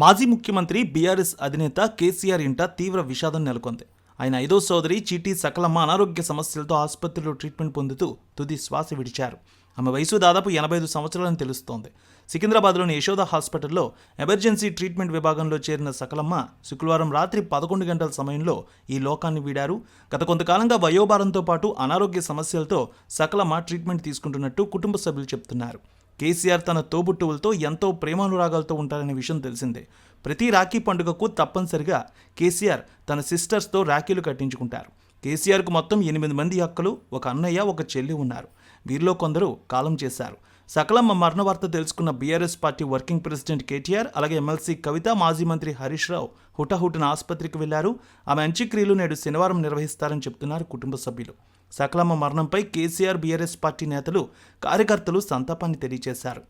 మాజీ ముఖ్యమంత్రి బీఆర్ఎస్ అధినేత కేసీఆర్ ఇంట తీవ్ర విషాదం నెలకొంది. ఆయన ఐదో సోదరి చీటీ సకలమ్మ అనారోగ్య సమస్యలతో ఆసుపత్రిలో ట్రీట్మెంట్ పొందుతూ తుది శ్వాస విడిచారు. ఆమె వయసు దాదాపు ఎనభై ఐదు సంవత్సరాలని తెలుస్తోంది. సికింద్రాబాద్లోని యశోద హాస్పిటల్లో ఎమర్జెన్సీ ట్రీట్మెంట్ విభాగంలో చేరిన సకలమ్మ శుక్రవారం రాత్రి పదకొండు గంటల సమయంలో ఈ లోకాన్ని వీడారు. గత కొంతకాలంగా వయోభారంతో పాటు అనారోగ్య సమస్యలతో సకలమ్మ ట్రీట్మెంట్ తీసుకుంటున్నట్టు కుటుంబ సభ్యులు చెప్తున్నారు. కేసీఆర్ తన తోబుట్టువులతో ఎంతో ప్రేమానురాగాలతో ఉంటారనే విషయం తెలిసిందే. ప్రతి రాఖీ పండుగకు తప్పనిసరిగా కేసీఆర్ తన సిస్టర్స్తో రాఖీలు కట్టించుకుంటారు. కేసీఆర్కు మొత్తం ఎనిమిది మంది అక్కలు ఒక అన్నయ్య ఒక చెల్లి ఉన్నారు. వీరిలో కొందరు కాలం చేశారు. సకలమ్మ మరణ వార్త తెలుసుకున్న BRS party working president KTR అలాగే ఎమ్మెల్సీ కవిత మాజీ మంత్రి హరీష్ రావు హుటాహుటిన ఆసుపత్రికి వెళ్ళారు. ఆమె అంత్యక్రియలు నేడు శనివారం నిర్వహిస్తారని చెబుతున్నారు కుటుంబ సభ్యులు. సకలమ్మ మరణంపై కేసీఆర్ బీఆర్ఎస్ పార్టీ నేతలు కార్యకర్తలు సంతాపాన్ని తెలియజేశారు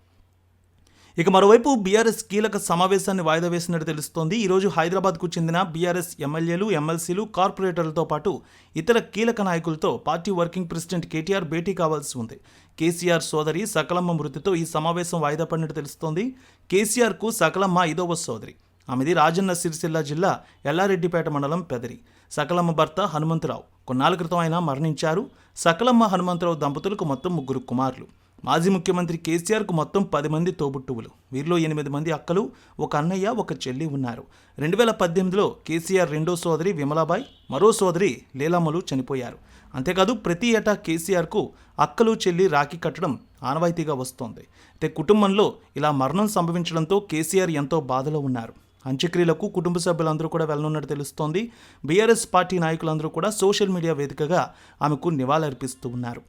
ఇక మరోవైపు బీఆర్ఎస్ కీలక సమావేశాన్ని వాయిదా వేసినట్టు తెలుస్తోంది. ఈరోజు హైదరాబాద్కు చెందిన బీఆర్ఎస్ ఎమ్మెల్యేలు ఎమ్మెల్సీలు కార్పొరేటర్లతో పాటు ఇతర కీలక నాయకులతో పార్టీ వర్కింగ్ ప్రెసిడెంట్ కేటీఆర్ భేటీ కావాల్సి ఉంది. కేసీఆర్ సోదరి సకలమ్మ మృతితో ఈ సమావేశం వాయిదా పడినట్టు తెలుస్తోంది. కేసీఆర్కు సకలమ్మ ఐదవ సోదరి. ఆమెది రాజన్న సిరిసిల్ల జిల్లా ఎల్లారెడ్డిపేట మండలం పెదరి. సకలమ్మ భర్త హనుమంతరావు. కొన్నాళ్ళ క్రితం ఆయన మరణించారు. సకలమ్మ హనుమంతరావు దంపతులకు మొత్తం ముగ్గురు కుమారులు. మాజీ ముఖ్యమంత్రి కేసీఆర్కు మొత్తం పది మంది తోబుట్టువులు. వీరిలో ఎనిమిది మంది అక్కలు ఒక అన్నయ్య ఒక చెల్లి ఉన్నారు. రెండు వేల పద్దెనిమిదిలో కేసీఆర్ రెండో సోదరి విమలాబాయ్ మరో సోదరి లీలామ్మలు చనిపోయారు. అంతేకాదు ప్రతి ఏటా కేసీఆర్కు అక్కలు చెల్లి రాఖీ కట్టడం ఆనవాయితీగా వస్తోంది. అయితే కుటుంబంలో ఇలా మరణం సంభవించడంతో కేసీఆర్ ఎంతో బాధలో ఉన్నారు. అంత్యక్రియలకు కుటుంబ సభ్యులందరూ కూడా వెళ్ళనున్నట్టు తెలుస్తోంది. బీఆర్ఎస్ పార్టీ నాయకులందరూ కూడా సోషల్ మీడియా వేదికగా ఆమెకు నివాళులర్పిస్తూ ఉన్నారు.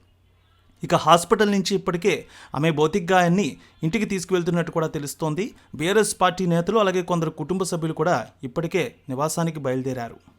ఇక హాస్పిటల్ నుంచి ఇప్పటికే ఆమె భౌతిక గాయాన్ని ఇంటికి తీసుకువెళ్తున్నట్టు కూడా తెలుస్తోంది. బీఆర్ఎస్ పార్టీ నేతలు అలాగే కొందరు కుటుంబ సభ్యులు కూడా ఇప్పటికే నివాసానికి బయలుదేరారు.